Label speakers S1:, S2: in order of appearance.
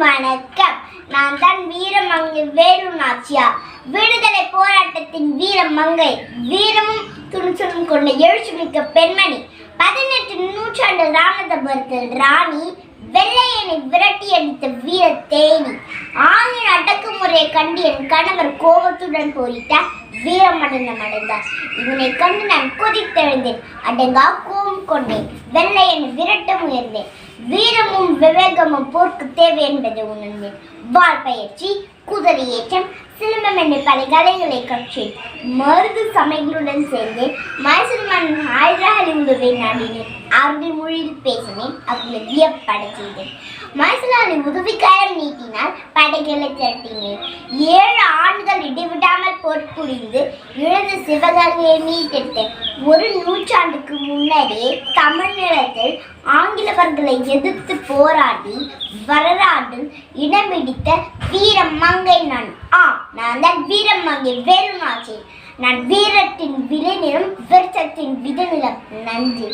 S1: நான் தான் வீரமங்கை வேலு நாச்சியா. விடுதலை போராட்டத்தின் வீரமங்கை வீரமும் துணிச்சலும் கொண்ட எழுச்சி மிக்க பெண்மணி பதினெட்டு நூற்றாண்டு ராமதபுரத்தில் ராணி வெள்ளையனை விரட்டி அடித்த வீர தேனி. ஆங்கில அடக்குமுறையை கண்டு என் கணவர் கோபத்துடன் போரிட்டார் வீரமடனம் அடைந்தார். இதனை கண்டு நான் கொதித்தெழுந்தேன். அடங்கா கோபம் கொண்டேன். வெள்ளையனை விரட்ட முயன்றேன். வீரம் விவேகமும் போர்க்கு தேவை என்பதை உணர்ந்தேன். வால் பயிற்சி குதிரை ஏற்றம் சிலம்பம் என்ற பல கலைகளை கற்றேன். மருது சமைகளுடன் சேர்ந்து மைசூர் மன்னன் ஹைதராலி உதவை நாடினேன் அவர்கள் மொழியில் பேசினேன். அவர்களை வியப்பட செய்தேன். மைசூராலி உதவிக்காரன் நீட்டினால் படைகளை திரட்டினேன். ஏழு ஆண்டு பொற்புரிந்து போர் இழந்த சிவகங்கையை மீட்டெடுத்து ஒரு நூற்றாண்டுக்கு முன்னரே தமிழ்நிலத்தில் ஆங்கிலவர்களை எதிர்த்து போராடி வரலாற்றில் இடமிடித்த வீரம் மங்கை நான். ஆ நான் தான் வீரம் மங்கை வேலுநாச்சி நான் வீரத்தின் விளைநிலம் விருத்தத்தின் விதநிலம். நன்றி.